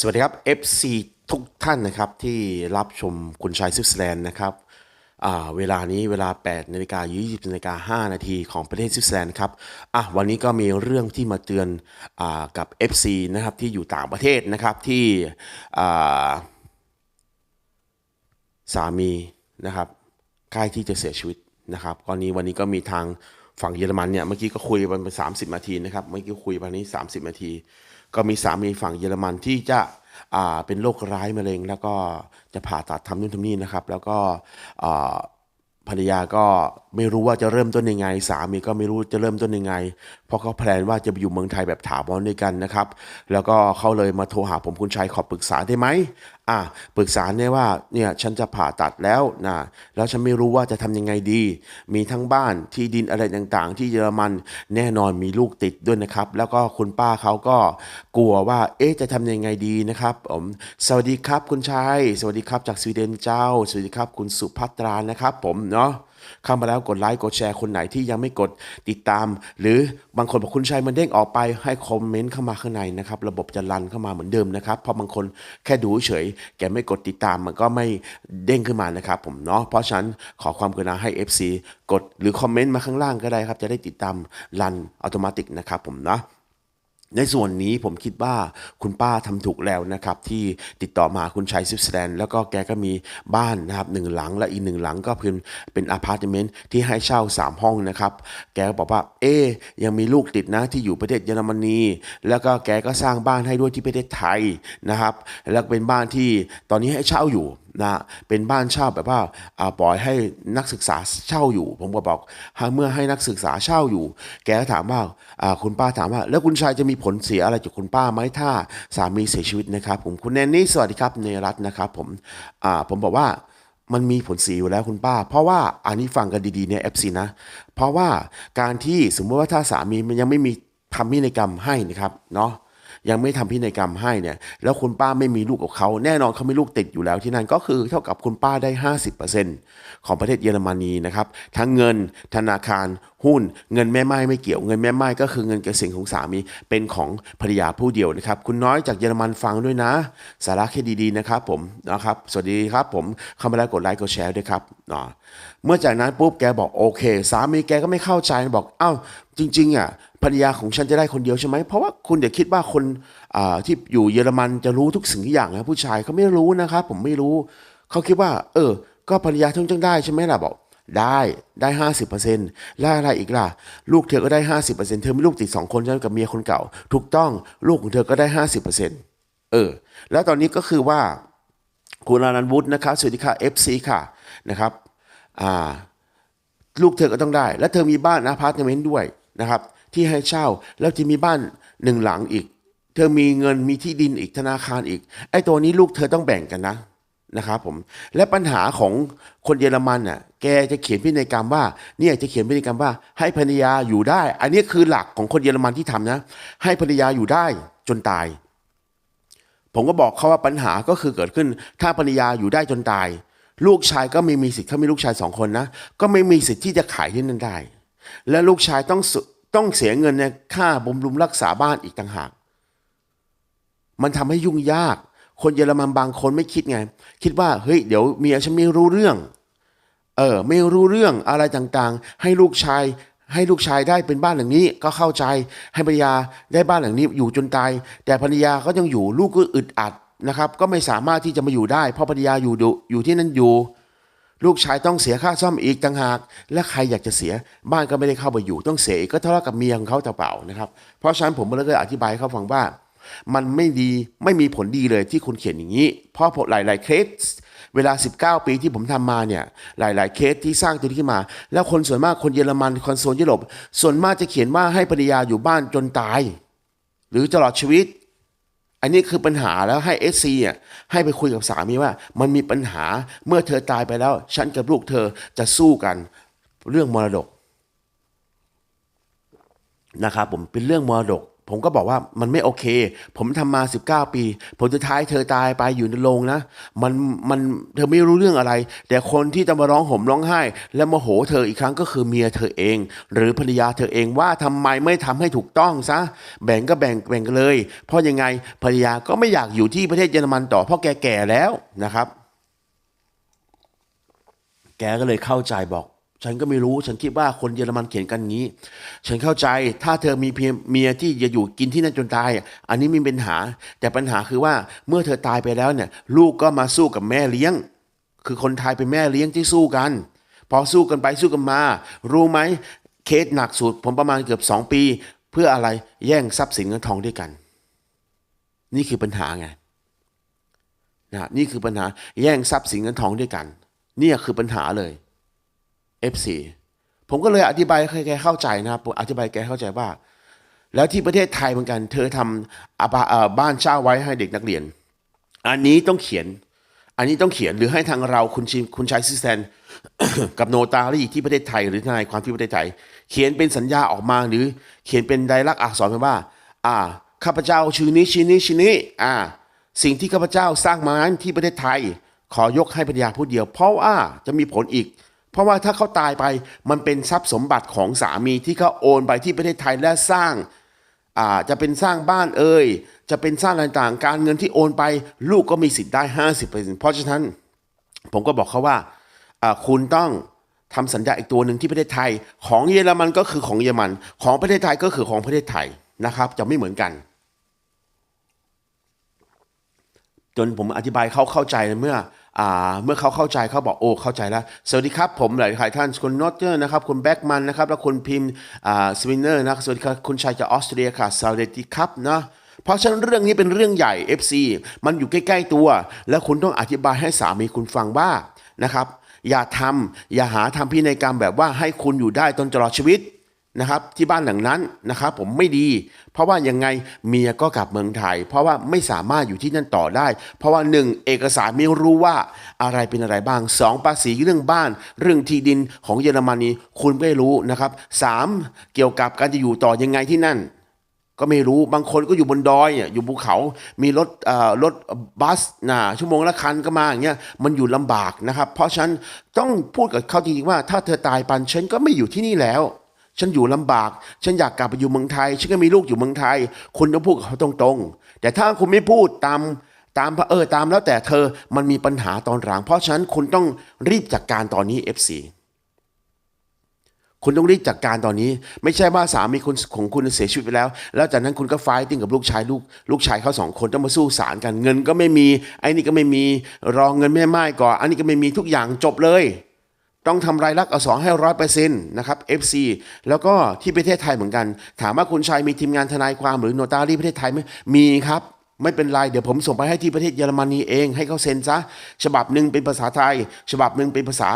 สวัสดีครับ FC ทุกท่านนะครับที่รับชมคุณชายสวิตเซอร์แลนด์นะครับเวลานี้เวลา8นาฬิกา20นาฬิกา5นาทีของประเทศสวิตเซอร์แลนด์ครับอะวันนี้ก็มีเรื่องที่มาเตือนอกับ FC นะครับที่อยู่ต่างประเทศนะครับที่สามีนะครับใกล้ที่จะเสียชีวิตนะครับกรณีวันนี้ก็มีทางฝั่งเยอรมันเนี่ยเมื่อกี้ก็คุยกันไป30นาทีนะครับเมื่อกี้คุยไปนี้ 30 นาที ก็มีสามีฝั่งเยอรมันที่จะเป็นโรคร้ายมะเร็ง แล้วก็จะผ่าตัดทำนู่นทำนี่นะครับ แล้วก็ภรรยาก็ไม่รู้ว่าจะเริ่มต้นยังไง สามีก็ไม่รู้จะเริ่มต้นยังไง เพราะเขาแพลนว่าจะไปอยู่เมืองไทยแบบถาวรด้วยกันนะครับ แล้วก็เขาเลยมาโทรหาผมคุณชัยขอปรึกษาได้ไหม อะปรึกษาเนี่ยว่าเนี่ยฉันจะผ่าตัดแล้วนะแล้วฉันไม่รู้ว่าจะทำยังไงดี มีทั้งบ้านที่ดินอะไรต่างๆ ที่เยอรมันแน่นอนมีลูกติดด้วยนะครับ แล้วก็คุณป้าเขาก็กลัวว่าเอ๊ะจะทำยังไงดีนะครับผมสวัสดีครับคุณชาย สวัสดีครับจากสวีเดนเจ้า สวัสดีครับคุณสุภัตรานะครับผมเนาะเข้ามาแล้วกดไลค์กดแชร์คนไหนที่ยังไม่กดติดตาม หรือบางคนบอกคุณชัยมันเด้งออกไปให้คอมเมนต์เข้ามาข้างในนะครับระบบจะรันเข้ามาเหมือนเดิมนะครับเพราะบางคนแค่ดูเฉย แกไม่กดติดตามมันก็ไม่เด้งขึ้นมานะครับผมเนาะเพราะฉะนั้นขอความกรุณาให้ FC กดหรือคอมเมนต์มาข้างล่างก็ได้ครับจะได้ติดตามรันอัตโนมัตินะครับผมเนาะ ในส่วนนี้ผมคิดว่าคุณป้าทำถูกแล้วนะครับ ที่ติดต่อมาคุณชัยสวิตเซอร์แลนด์แล้วก็แกก็มีบ้านนะครับหนึ่งหลังและอีกหนึ่งหลังก็เป็นเป็นอพาร์ตเมนต์ที่ให้เช่า 3 ห้องนะครับ แกก็บอกว่า เอ๊ยยังมีลูกติดนะที่อยู่ประเทศเยอรมนี แล้วก็แกก็สร้างบ้านให้ด้วยที่ประเทศไทยนะครับ แล้วเป็นบ้านที่ตอนนี้ให้เช่าอยู่ นะเป็นบ้านเช่าแบบว่าปล่อยให้นักศึกษาเช่าอยู่ ผมก็บอกเมื่อให้นักศึกษาเช่าอยู่ แกก็ถามว่าคุณป้าถามว่า แล้วคุณชายจะมีผลเสียอะไรจากคุณป้าไหมถ้าสามีเสียชีวิตนะครับ ผมคุณแนนนี่สวัสดีครับเนรัตนะครับ ผมผมบอกว่ามันมีผลเสียอยู่แล้วคุณป้า เพราะว่าอันนี้ฟังกันดีๆเนี่ย FC นะ เพราะว่าการที่สมมติว่าถ้าสามีมันยังไม่มีทำพินัยกรรมให้นะครับเนาะ ยังไม่ทำพินัยกรรมให้เนี่ยแล้วคุณป้าไม่มีลูกกับเขาแน่นอนเขามีลูกติดอยู่แล้วที่นั่นก็คือเท่ากับคุณป้าได้ 50%ของประเทศเยอรมนีนะครับทั้งเงินธนาคารหุ้นเงินแม่ไม้ไม่เกี่ยวเงินแม่ไม้ก็คือเงินเกษียณของสามีเป็นของภรรยาผู้เดียวนะครับ คุณน้อยจากเยอรมันฟังด้วยนะ สาระแค่ดีๆนะครับผมนะครับ สวัสดีครับผมเข้ามาแล้วกดไลค์กดแชร์ด้วยครับอ่าเมื่อจากนั้นปุ๊บแกบอกโอเค สามีแกก็ไม่เข้าใจบอกเอ้าจริงๆอะภรรยาของฉันจะได้คนเดียวใช่ไหมเพราะว่าคุณเดี๋ยวคิดว่าคนาที่อยู่เยอรมันจะรู้ทุกสิ่งทุกอย่างนะผู้ชายเขาไม่รู้นะครับผมไม่รู้เขาคิดว่า เออ ก็ภรรยาทั้งจังได้ใช่ไหมล่ะบอก ได้ได้ห้าสิบเปอร์เซ็นต์แล้วอะไรอีกล่ะ ลูกเธอก็ได้ห้าสิบเปอร์เซ็นต์เธอมีลูกติดสองคนใช่ไหมกับเมียคนเก่า ถูกต้องลูกของเธอก็ได้ห้าสิบเปอร์เซ็นต์เออ แล้วตอนนี้ก็คือว่า คุณอานันต์วุฒินะครับสวัสดีค่ะ FC ค่ะนะครับอ่าลูกเธอก็ต้องได้ และเธอมีบ้านอพาร์ตเมนต์ด้วยนะครับ ที่ให้เช่าแล้วจะมีบ้านหนึ่งหลังอีก เธอมีเงินมีที่ดินอีกธนาคารอีกไอ้ตัวนี้ลูกเธอต้องแบ่งกันนะ นะครับผมและปัญหาของคนเยอรมันน่ะแกจะเขียนพินัยกรรมว่าเนี่ยจะเขียนพินัยกรรมว่า ให้ภรรยาอยู่ได้ อันนี้คือหลักของคนเยอรมันที่ทำนะ ให้ภรรยาอยู่ได้จนตาย ผมก็บอกเขาว่าปัญหาก็คือเกิดขึ้น ถ้าภรรยาอยู่ได้จนตาย ลูกชายก็ไม่มีสิทธิ์เขามีลูกชายสองคนนะก็ไม่มีสิทธิ์ที่จะขายที่นั่นได้ และลูกชายต้องต้องเสียเงินในค่าบำรุงรักษาบ้านอีกต่างหาก มันทำให้ยุ่งยาก คนเยอรมันบางคนไม่คิดไง คิดว่าเฮ้ยเดี๋ยวเมียฉันไม่รู้เรื่อง เออไม่รู้เรื่องอะไรต่างๆ ให้ลูกชายให้ลูกชายได้เป็นบ้านหลังนี้ก็เข้าใจให้ภรรยาได้บ้านหลังนี้อยู่จนตาย แต่ภรรยาก็ยังอยู่ลูกก็อึดอัดนะครับ ก็ไม่สามารถที่จะมาอยู่ได้ เพราะภรรยาอยู่ดูอยู่ที่นั่นอยู่ ลูกชายต้องเสียค่าซ่อมอีกต่างหาก และใครอยากจะเสียบ้านก็ไม่ได้เข้าไปอยู่ ต้องเสียกก็เท่ากับเมียของเขาแต่เปล่านะครับ เพราะฉะนั้นผมเลยอธิบายให้เขาฟังว่า มันไม่ดีไม่มีผลดีเลยที่คุณเขียนอย่างนี้ เพราะหลาย ๆ เคสเวลา 19 ปีที่ผมทำมาเนี่ย หลาย ๆ เคสที่สร้างตัวนี้ขึ้นมา แล้วคนส่วนมากคนเยอรมันคนโซนยุโรปส่วนมากจะเขียนว่าให้ภรรยาอยู่บ้านจนตาย หรือตลอดชีวิต อันนี้คือปัญหาแล้วให้เอสซีอะให้ไปคุยกับสามีว่า มันมีปัญหาเมื่อเธอตายไปแล้ว ฉันกับลูกเธอจะสู้กันเรื่องมรดกนะครับผมเป็นเรื่องมรดก ผมก็บอกว่ามันไม่โอเค ผมทำมา 19 ปีผลสุดท้ายเธอตายไปอยู่ในโรงนะ มันมันเธอไม่รู้เรื่องอะไร แต่คนที่จะมาร้องห่มร้องไห้ และโมโหเธออีกครั้งก็คือเมียเธอเอง หรือภรรยาเธอเองว่าทำไมไม่ทำให้ถูกต้องซะ แบ่งก็แบ่งแบ่งกันเลย เพราะยังไงภรรยาก็ไม่อยากอยู่ที่ประเทศเยอรมันต่อเพราะแกแก่แล้วนะครับ แกก็เลยเข้าใจบอก ฉันก็ไม่รู้ฉันคิดว่าคนเยอรมันเขียนกันงี้ ฉันเข้าใจถ้าเธอมีเพียเมียที่จะอยู่กินที่นั่นจนตายอะอันนี้ไมมีปัญหา แต่ปัญหาคือว่าเมื่อเธอตายไปแล้วเนี่ย ลูกก็มาสู้กับแม่เลี้ยง คือคนไทยเป็นแม่เลี้ยงที่สู้กัน พอสู้กันไปสู้กันมา รู้ไหมเคสหนักสุดผมประมาณเกือบสองปี เพื่ออะไรแย่งทรัพย์สินเงินทองด้วยกัน นี่คือปัญหาไงนะนี่คือปัญหาแย่งทรัพย์สินเงินทองด้วยกัน เนี่ยคือปัญหาเลย F4 ผมก็เลยอธิบายให้แกเข้าใจนะครับผมอธิบายแกเข้าใจว่า แล้วที่ประเทศไทยเหมือนกัน เธอทำอบาบ้านเช่าไว้ให้เด็กนักเรียน อันนี้ต้องเขียน อันนี้ต้องเขียนหรือให้ทางเราคุณชิมคุณชายซิสแตนกับโนตารี่ที่ประเทศไทย หรือทนายความที่ประเทศไทย เขียนเป็นสัญญาออกมาหรือเขียนเป็นไดลักษณ์อักษรมาว่า อ่าข้าพเจ้าชื่อนี้ชื่อนี้ชื่อนี้อ่า สิ่งที่ข้าพเจ้าสร้างมานั้ที่ประเทศไทย ขอยกให้ภรรยาผู้เดียว เพราะว่าจะมีผลอีก เพราะว่าถ้าเขาตายไปมันเป็นทรัพย์สมบัติของสามีที่เขาโอนไปที่ประเทศไทยและสร้างอาจะเป็นสร้างบ้านเอ่ยจะเป็นสร้างอะไรต่างการเงินที่โอนไป ลูกก็มีสิทธิ์ได้ห้าสิบเปอร์เซ็นต์เพราะฉะนั้น ผมก็บอกเขาว่าาคุณต้องทำสัญญาอีกตัวหนึ่งที่ประเทศไทย ของเยอรมันก็คือของเยอรมัน ของประเทศไทยก็คือของประเทศไทยนะครับ จะไม่เหมือนกัน จนผมอธิบายเขาเข้าใจเมื่อ เมื่อเขาเข้าใจเขาบอกโอ้เข้าใจแล้ว สวัสดีครับผมหลายๆท่านคุณนอตเตอร์นะครับคุณแบ็กมันนะครับแล้วคุณพิมพ์สวินเนอร์นะสวัสดีครับคุณชายจากออสเตรียค่ะสวัสดีครับนะเพราะฉะนั้นเรื่องนี้เป็นเรื่องใหญ่ FC มันอยู่ใกล้ ๆ ตัว แล้วคุณต้องอธิบายให้สามีคุณฟังว่านะครับ อย่าทำอย่าหาทำพินัยกรรมแบบว่าให้คุณอยู่ได้จนตลอดชีวิต นะครับที่บ้านหลังนั้นนะครับผมไม่ดี เพราะว่ายังไงเมียก็กลับเมืองไทย เพราะว่าไม่สามารถอยู่ที่นั่นต่อได้ เพราะว่าหนึ่งเอกสารไม่รู้ว่าอะไรเป็นอะไรบ้างสองภาษีเรื่องบ้าน เรื่องที่ดินของเยอรมนีคุณไม่รู้นะครับสามเกี่ยวกับการจะอยู่ต่อยังไงที่นั่น ก็ไม่รู้บางคนก็อยู่บนดอยอยู่ภูเขา มีรถเอ่อรถบัสนะชั่วโมงละคันก็มาอย่างเงี้ยมันอยู่ลำบากนะครับ เพราะฉันต้องพูดกับเขาจริงๆว่า ถ้าเธอตายปันฉันก็ไม่อยู่ที่นี่แล้ว ฉันอยู่ลำบาก ฉันอยากกลับไปอยู่เมืองไทย ฉันก็มีลูกอยู่เมืองไทย คุณต้องพูดกับเขาตรงๆ แต่ถ้าคุณไม่พูดตามตามเออตามแล้วแต่เธอมันมีปัญหาตอนหลัง เพราะฉะนั้นคุณต้องรีบจัดการตอนนี้ FC คุณต้องรีบจัดการตอนนี้ ไม่ใช่ว่าสามีคุณของคุณเสียชีวิตไปแล้ว แล้วจากนั้นคุณก็ไฟติ้งกับลูกชายลูกลูกชายเขาสองคนต้องมาสู้ศาลกันเงินก็ไม่มีไอ้นี่ก็ไม่มีรองเงินแม่ไม้ก่อนอันนี้ก็ไม่มีทุกอย่างจบเลย ต้องทำรายลักษณ์อักษรให้ร้อยเปอร์เซ็นต์นะครับ FC แล้วก็ที่ประเทศไทยเหมือนกัน ถามว่าคุณชายมีทีมงานทนายความหรือโนตารีประเทศไทยไหมมีครับไม่เป็นไร เดี๋ยวผมส่งไปให้ที่ประเทศเยอรมนีเองให้เขาเซ็นซะฉบับหนึ่งเป็นภาษาไทย ฉบับหนึ่งเป็นภาษา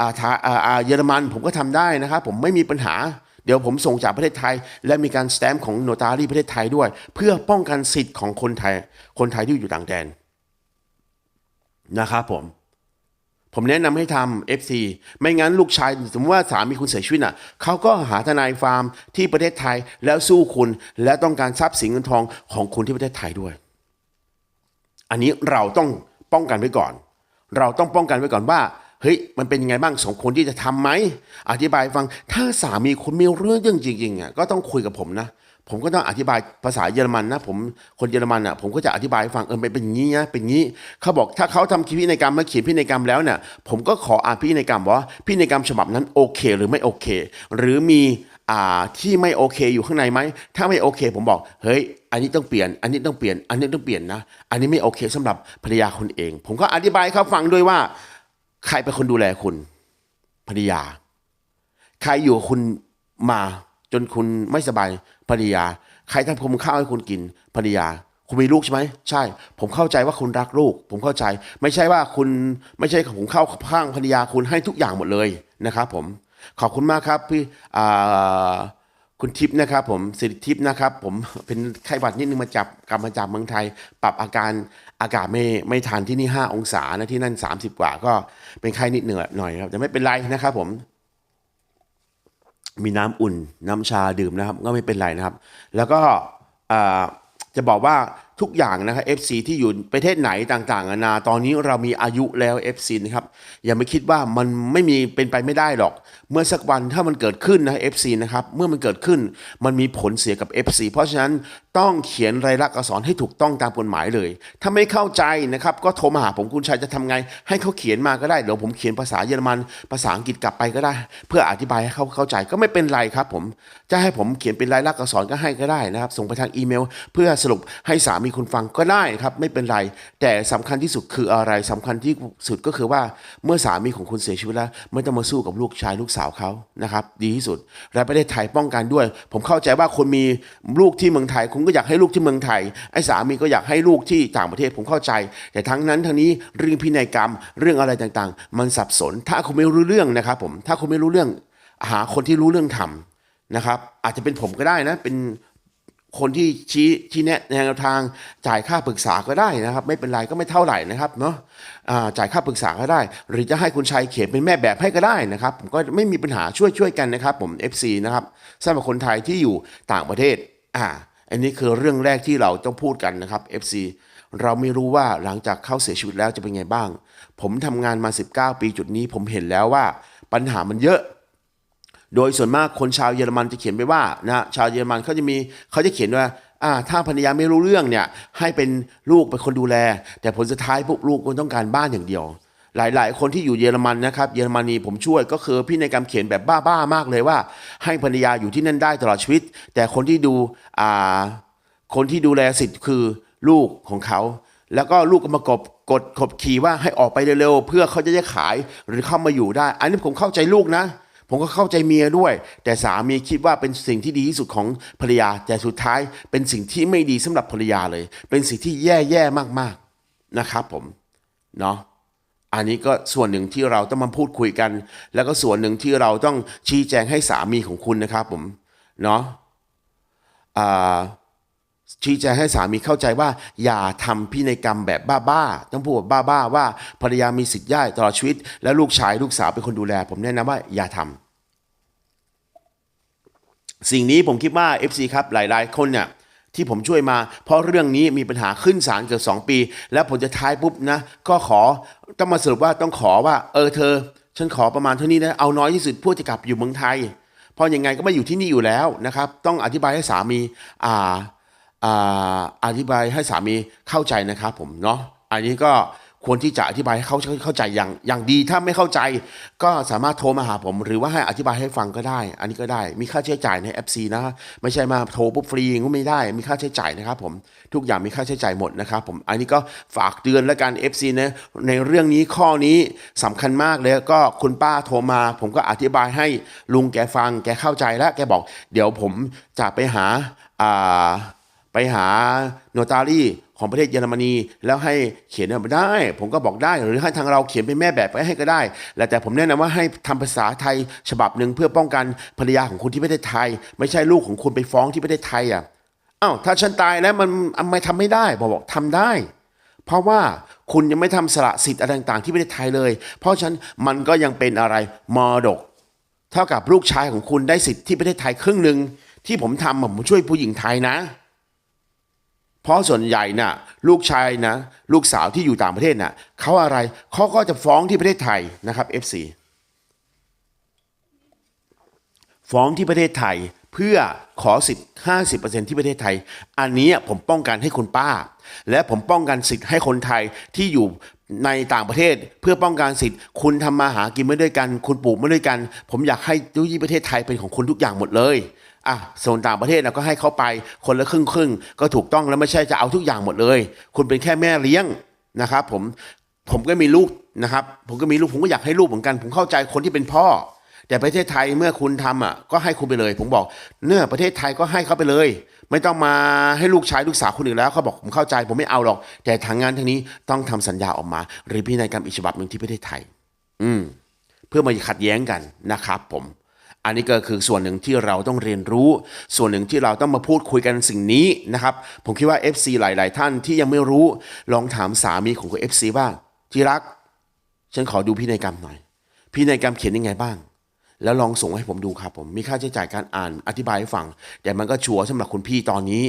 อาทาอ่าอ่าเยอรมันผมก็ทำได้นะครับผมไม่มีปัญหา เดี๋ยวผมส่งจากประเทศไทย และมีการสแตมป์ของโนตารีประเทศไทยด้วย เพื่อป้องกันสิทธิ์ของคนไทย คนไทยที่อยู่ต่างแดนนะครับผม ผมแนะนำให้ทำ FC ไม่งั้นลูกชายสมมติว่าสามีคุณเสียชีวิตอะเขาก็หาทนายฟาร์มที่ประเทศไทยแล้วสู้คุณ และต้องการทรัพย์สินเงินทองของคุณที่ประเทศไทยด้วย อันนี้เราต้องป้องกันไว้ก่อน เราต้องป้องกันไว้ก่อนว่าเฮ้ยมันเป็นยังไงบ้างสองคนที่จะทำไหมอธิบายฟังถ้าสามีคุณมีเรื่องจริงๆอะก็ต้องคุยกับผมนะ ผมก็ต้องอธิบายภาษาเยอรมันนะผมคนเยอรมันอะผมก็จะอธิบายฟังเออเป็นเป็นอย่างนี้นะเป็นยี้เขาบอกถ้าเขาทำพินัยกรรมมาเขียนพินัยกรรมแล้วเนี่ยผมก็ขออ่านพินัยกรรมว่าพินัยกรรมฉบับนั้นโอเค หรือไม่โอเค หรือมีอ่าที่ไม่โอเคอยู่ข้างในไหม ถ้าไม่โอเค ผมบอก เฮ้ย อันนี้ต้องเปลี่ยน อันนี้ต้องเปลี่ยน อันนี้ต้องเปลี่ยนนะ อันนี้ไม่โอเคสำหรับภรรยาคุณเอง ผมก็อธิบายเขาฟังด้วยว่า ใครเป็นคนดูแลคุณภรรยา ใครอยู่คุณมาจนคุณไม่สบาย ภรรยา ใครทำคุมข้าวให้คุณกินภรรยา คุณมีลูกใช่ไหมใช่ ผมเข้าใจว่าคุณรักลูก ผมเข้าใจ ไม่ใช่ว่าคุณไม่ใช่ผมเข้าข้างภรรยาคุณให้ทุกอย่างหมดเลยนะครับผมขอบคุณมากครับพี่คุณทิพย์นะครับผมสิริทิพย์นะครับผมเป็นไข้หวัดนิดนึงมาจับกลับมาจากเมืองไทย ปรับอาการอากาศไม่ไม่ทันที่นี่ 5 องศานะที่นั่น 30 กว่าก็เป็นไข้นิดเหนื่อยหน่อยครับแต่ไม่เป็นไรนะครับผม มีน้ำอุ่น น้ำชาดื่มนะครับ ก็ไม่เป็นไรนะครับ แล้วก็จะบอกว่าทุกอย่างนะครับ FC ที่อยู่ประเทศไหนต่างๆนานาตอนนี้เรามีอายุแล้ว FC นะครับอย่าไปคิดว่ามันไม่มีเป็นไปไม่ได้หรอก เมื่อสักวันถ้ามันเกิดขึ้นนะ FC นะครับเมื่อมันเกิดขึ้นมันมีผลเสียกับ FC เพราะฉะนั้นต้องเขียนรายลักษณ์อักษรให้ถูกต้องตามกฎหมายเลย ถ้าไม่เข้าใจนะครับ ก็โทรมาหาผมคุณชัยจะทำไง ให้เขาเขียนมาก็ได้เดี๋ยวผมเขียนภาษาเยอรมัน ภาษาอังกฤษกลับไปก็ได้ เพื่ออธิบายให้เขาเข้าใจก็ไม่เป็นไรครับผม จะให้ผมเขียนเป็นรายลักษณ์อักษรก็ให้ก็ได้นะครับ ส่งไปทางอีเมล เพื่อสรุปให้สามีคุณฟังก็ได้ครับ ไม่เป็นไร แต่สำคัญที่สุดคืออะไรสำคัญที่สุดก็คือว่าเมื่อสามีของคุณเสียชีวิตแล้ว ไม่ต้องมาสู้กับลูกชายลูกสาวเขานะครับ ดีที่สุดและประเทศไทยป้องกันด้วย ผมเข้าใจว่าคนมีลูกที่เมืองไทยคุณก็อยากให้ลูกที่เมืองไทย ไอ้สามีก็อยากให้ลูกที่ต่างประเทศผมเข้าใจ แต่ทั้งนั้นทั้งนี้เรื่องพินัยกรรมเรื่องอะไรต่างๆ มันสับสน ถ้าคุณไม่รู้เรื่องนะครับผมถ้าคุณไม่รู้เรื่องหาคนที่รู้เรื่องทำนะครับ อาจจะเป็นผมก็ได้นะเป็นคนที่ชี้ที่แนะแนวทางจ่ายค่าปรึกษาก็ได้นะครับ ไม่เป็นไรก็ไม่เท่าไหร่นะครับเนาะจ่ายค่าปรึกษาก็ได้ หรือจะให้คุณชัยเขียนเป็นแม่แบบให้ก็ได้นะครับ ผมก็ไม่มีปัญหาช่วยช่วยกันนะครับ ผม FC นะครับสำหรับคนไทยที่อยู่ต่างประเทศอ่า อันนี้คือเรื่องแรกที่เราต้องพูดกันนะครับ FC เราไม่รู้ว่าหลังจากเขาเสียชีวิตแล้วจะเป็นไงบ้าง ผมทำงานมา 19 ปีจุดนี้ ผมเห็นแล้วว่าปัญหามันเยอะ โดยส่วนมากคนชาวเยอรมันจะเขียนไปว่านะชาวเยอรมันเขาจะมีเขาจะเขียนว่าอ่าถ้าภรรยาไม่รู้เรื่องเนี่ยให้เป็นลูกเป็นคนดูแล แต่ผลสุดท้ายพวกลูกมันต้องการบ้านอย่างเดียว หลาย ๆ คนที่อยู่เยอรมันนะครับ เยอรมนีผมช่วยก็คือพี่ในกรรมเขียนแบบบ้า ๆ มากเลยว่า ให้ภรรยาอยู่ที่นั่นได้ตลอดชีวิต แต่คนที่ดูอ่าคนที่ดูแลสิทธิ์คือลูกของเขา แล้วก็ลูกก็มากบกดขบขี่ว่าให้ออกไปเร็ว ๆ เพื่อเขาจะได้ขายหรือเข้ามาอยู่ได้ อันนี้ผมเข้าใจลูกนะ ผมก็เข้าใจเมียด้วย แต่สามีคิดว่าเป็นสิ่งที่ดีที่สุดของภรรยา แต่สุดท้ายเป็นสิ่งที่ไม่ดีสำหรับภรรยาเลย เป็นสิ่งที่แย่ๆมากๆนะครับผมเนาะ อันนี้ก็ส่วนหนึ่งที่เราต้องมาพูดคุยกัน แล้วก็ส่วนหนึ่งที่เราต้องชี้แจงให้สามีของคุณนะครับผมเนาะชี้แจงให้สามีเข้าใจว่า อย่าทำพินัยกรรมแบบบ้าๆต้องพูดแบบบ้าๆว่าภรรยามีสิทธิ์ย่ายตลอดชีวิต และลูกชายลูกสาวเป็นคนดูแล ผมแนะนำว่าอย่าทำสิ่งนี้ผมคิดว่า FC ครับหลายๆ คนเนี่ย ที่ผมช่วยมา เพราะเรื่องนี้มีปัญหาขึ้นศาลเกือบ2ปี แล้วผลจะท้ายปุ๊บนะ ก็ขอต้องมาสรุปว่าต้องขอว่า เออเธอ ฉันขอประมาณเท่านี้นะเอาน้อยที่สุดเพื่อจะกลับอยู่เมืองไทย เพราะยังไงก็ไม่อยู่ที่นี่อยู่แล้วนะครับ ต้องอธิบายให้สามีอ่าอ่าอธิบายให้สามีเข้าใจนะครับผมเนาะอันนี้ก็ ควรที่จะอธิบายให้เขาเข้าใจอย่างอย่างดี ถ้าไม่เข้าใจก็สามารถโทรมาหาผม หรือว่าให้อธิบายให้ฟังก็ได้ อันนี้ก็ได้ มีค่าใช้จ่ายใน FC นะไม่ใช่มาโทรปุ๊บฟรีก็ไม่ได้ มีค่าใช้จ่ายนะครับผมทุกอย่างมีค่าใช้จ่ายหมดนะครับผมอันนี้ก็ฝากเตือนและการ FC นะในเรื่องนี้ข้อนี้สำคัญมากเลยก็คุณป้าโทรมา ผมก็อธิบายให้ลุงแกฟังแกเข้าใจแล้วแกบอก เดี๋ยวผมจะไปหาอ่า ไปหาโนตารีของประเทศเยอรมนีแล้วให้เขียนได้ ผมก็บอกได้หรือให้ทางเราเขียนเป็นแม่แบบไปให้ก็ได้ แต่ผมแนะนำว่าให้ทำภาษาไทยฉบับหนึ่งเพื่อป้องกันภรรยาของคุณที่ประเทศไทย ไม่ใช่ลูกของคุณไปฟ้องที่ประเทศไทยอะอ้าวถ้าฉันตายแล้วมันทำไมทำไม่ได้บอกบอกทำได้ เพราะว่าคุณยังไม่ทำสละสิทธิ์อะไรต่างๆ ที่ประเทศไทยเลย เพราะฉะนั้นมันก็ยังเป็นอะไรมรดก เท่ากับลูกชายของคุณได้สิทธิ์ที่ประเทศไทยครึ่งหนึ่งที่ผมทำผมช่วยผู้หญิงไทยนะ เพราะส่วนใหญ่น่ะลูกชายนะ ลูกสาวที่อยู่ต่างประเทศน่ะเขาอะไรเขาก็จะฟ้องที่ประเทศไทยนะครับ FC ฟ้องที่ประเทศไทยเพื่อขอสิทธิ์50%ที่ประเทศไทย อันนี้ผมป้องกันให้คุณป้า และผมป้องกันสิทธิ์ให้คนไทยที่อยู่ ในต่างประเทศเพื่อป้องกันสิทธิ์ คุณทำมาหากินไมาด้วยกัน คุณปลูกไมาด้วยกัน ผมอยากให้ทุกที่ประเทศไทยเป็นของคุณทุกอย่างหมดเลยอะโซนต่างประเทศเราก็ให้เขาไปคนละครึ่งครึ่งก็ถูกต้องแล้วไม่ใช่จะเอาทุกอย่างหมดเลย คุณเป็นแค่แม่เลี้ยงนะครับ ผมผมก็มีลูกนะครับ ผมก็มีลูกผมก็อยากให้ลูกเหมือนกัน ผมเข้าใจคนที่เป็นพ่อ แต่ประเทศไทยเมื่อคุณทำอะก็ให้คุณไปเลย ผมบอกเนื้อประเทศไทยก็ให้เขาไปเลย ไม่ต้องมาให้ลูกชายลูกสาวคนอื่นแล้วเขาบอกผมเข้าใจผมไม่เอาหรอก แต่ทางงานทางนี้ต้องทำสัญญาออกมา หรือพินัยกรรมอีกฉบับหนึ่งที่ประเทศไทย อืมเพื่อไมาขัดแย้งกันนะครับผมอันนี้ก็คือส่วนหนึ่งที่เราต้องเรียนรู้ ส่วนหนึ่งที่เราต้องมาพูดคุยกันสิ่งนี้นะครับ ผมคิดว่า FC หลาย ๆ ท่านที่ยังไม่รู้ลองถามสามีของคุณ FC ว่าที่รัก ฉันขอดูพินัยกรรมหน่อย พินัยกรรมเขียนยังไงบ้าง แล้วลองส่งให้ผมดูครับผมมีค่าใช้จ่ายการอ่านอธิบายให้ฟัง แต่มันก็ชัวร์สำหรับคุณพี่ตอนนี้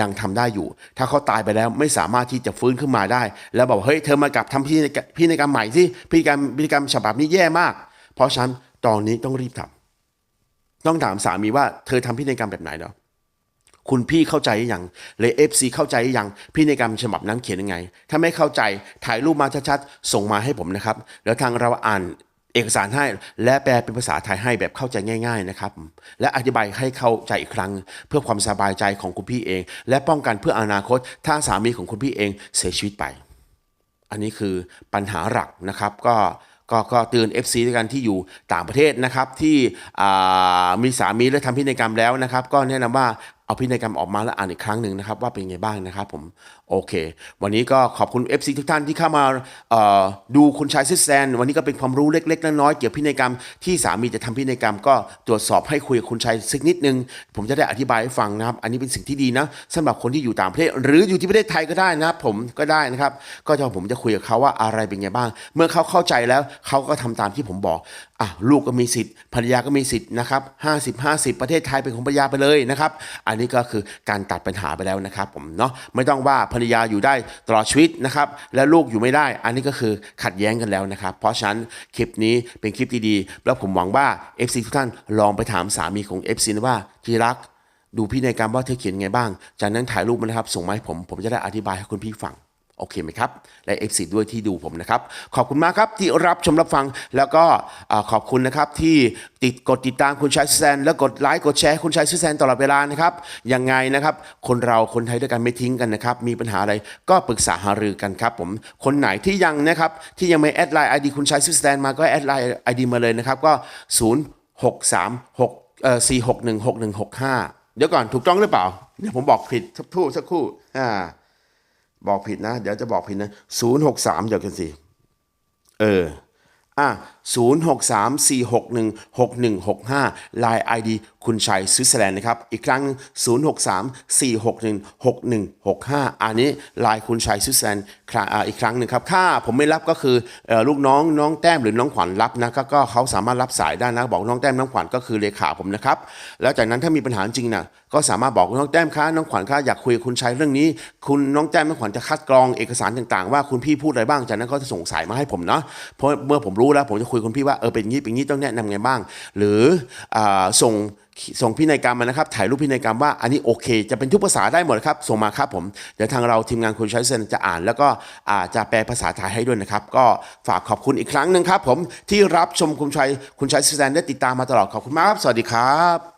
ยังทำได้อยู่ ถ้าเขาตายไปแล้วไม่สามารถที่จะฟื้นขึ้นมาได้ แล้วบอกเฮ้ยเธอมากลับทำพิธีพิธีกรรมใหม่สิพิธีกรรมพิธีกรรมฉบับนี้แย่มาก เพราะฉะนั้นตอนนี้ต้องรีบทำต้องถามสามีว่าเธอทำพิธีกรรมแบบไหนเนาะคุณพี่เข้าใจยังเลยเอฟซีเข้าใจยังพินัยกรรมฉบับนั้นเขียนยังไง ถ้าไม่เข้าใจถ่ายรูปมาชัดๆส่งมาให้ผมนะครับ แล้วทางเราอ่าน เอกสารให้และแปลเป็นภาษาไทยให้แบบเข้าใจง่าย ๆนะครับ และอธิบายให้เข้าใจอีกครั้ง เพื่อความสบายใจของคุณพี่เอง และป้องกันเพื่ออนาคต ถ้าสามีของคุณพี่เองเสียชีวิตไป อันนี้คือปัญหาหลักนะครับ ก็ก็ก็เตือน FC ด้วยกันที่อยู่ต่างประเทศนะครับ ที่มีสามีและทำพินัยกรรมแล้วนะครับ ก็แนะนำว่าเอาพินัยกรรมออกมาแล้วอ่านอีกครั้งหนึ่งนะครับ ว่าเป็นไงบ้างนะครับ ผม โอเค วันนี้ก็ขอบคุณ FC ทุกท่านที่เข้ามาดูคุณชายซิสแซน วันนี้ก็เป็นความรู้เล็ก ๆ น้อยๆเกี่ยวกับพินัยกรรม ที่สามีจะทำพินัยกรรม ก็ตรวจสอบให้คุยกับคุณชายสักนิดนึง ผมจะได้อธิบายให้ฟังนะครับ อันนี้เป็นสิ่งที่ดีนะสำหรับคนที่อยู่ต่างประเทศ หรืออยู่ที่ประเทศไทยก็ได้นะครับผมก็ได้นะครับ ก็จะผมจะคุยกับเขาว่าอะไรเป็นไงบ้าง เมื่อเขาเข้าใจแล้วเขาก็ทำตามที่ผมบอกอะลูกก็มีสิทธิ์ภรรยาก็มีสิทธิ์นะครับห้าสิบห้าสิบประเทศไทยเป็นของภรรยาไปเลยนะครับ อันนี้ก็คือการตัดปัญหาไปแล้วนะครับผมเนาะไม่ต้องว่าภรรยาอยู่ได้ตลอดชีวิตนะครับ และลูกอยู่ไม่ได้ อันนี้ก็คือขัดแย้งกันแล้วนะครับ เพราะฉะนั้นคลิปนี้เป็นคลิปดีๆ แล้วผมหวังว่า FC ทุกท่านลองไปถามสามีของ FC นะว่าที่รักดูพี่ในการว่าเธอเขียนไงบ้าง จากนั้นถ่ายรูปมานะครับ ส่งมาให้ผม ผมจะได้อธิบายให้คุณพี่ฟัง โอเคไหมครับ และ F4 ด้วยที่ดูผมนะครับ ขอบคุณมากครับที่รับชมรับฟังแล้วก็ขอบคุณนะครับที่ติดกดติดตามคุณชายแซน แล้วกดไลค์กดแชร์คุณชายแซนตลอดเวลานะครับยังไงนะครับ คนเราคนไทยด้วยกันไม่ทิ้งกันนะครับ มีปัญหาอะไรก็ปรึกษาหารือกันครับผมคนไหนที่ยังนะครับที่ยังไม่แอดไลน์ไอดีคุณชายแซนมาก็แอดไลน์ไอดีมาเลยนะครับก็ 0 6 3 6เอ่อ4 6 1 6 1 6 5 เดี๋ยวก่อนถูกต้องหรือเปล่าเดี๋ยวผมบอกผิดสักครู่สักครู่อ่า บอกผิดนะ เดี๋ยวจะบอกผิดนะศูนย์หกสามเดี๋ยวกันสิ เออ อะ ศูนย์หกสามสี่หกหนึ่งหกหนึ่งหกห้าไลน์ไอดีคุณชัยสวิตเซอร์แลนด์นะครับ อีกครั้งศูนย์หกสามสี่หกหนึ่งหกหนึ่งหกห้าอันนี้ไลน์คุณชัยสวิตเซอร์แลนด์อีกครั้งหนึ่งครับ ค่าผมไม่รับก็คืออลูกน้องน้องแต้มหรือน้องขวัญรับนะก็ก็เขาสามารถรับสายได้นะ บอกน้องแต้มน้องขวัญก็คือเลขาผมนะครับ แล้วจากนั้นถ้ามีปัญหาจริงนะก็สามารถบอกน้องแต้มคะน้องขวัญคะอยากคุยคุณชัยเรื่องนี้ คุณน้องแต้มน้องขวัญจะคัดกรองเอกสารต่างๆ ว่าคุณพี่พูดอะไรบ้างจากนั้นเขาจะส่งสายมาให้ผมเนาะเพราะเมื่อผมรู้แล้วผมจะคุยยคุณพี่ว่าเออเป็นอย่างนี้เป็นอย่างนี้ต้องแนะนำไงบ้าง หรืออส่งส่งพินัยกรรมมานะครับ ถ่ายรูปพินัยกรรมว่าอันนี้โอเค จะเป็นทุกภาษาได้หมดครับ ส่งมาครับผม เดี๋ยวทางเราทีมงานคุณชัยเซนจะอ่าน แล้วก็อาจะแปลภาษาไทยให้ด้วยนะครับ ก็ฝากขอบคุณอีกครั้งหนึ่งครับผมที่รับชมคุณชัยคุณชัยเซนได้ติดตามมาตลอดขอบคุณมากครับ สวัสดีครับ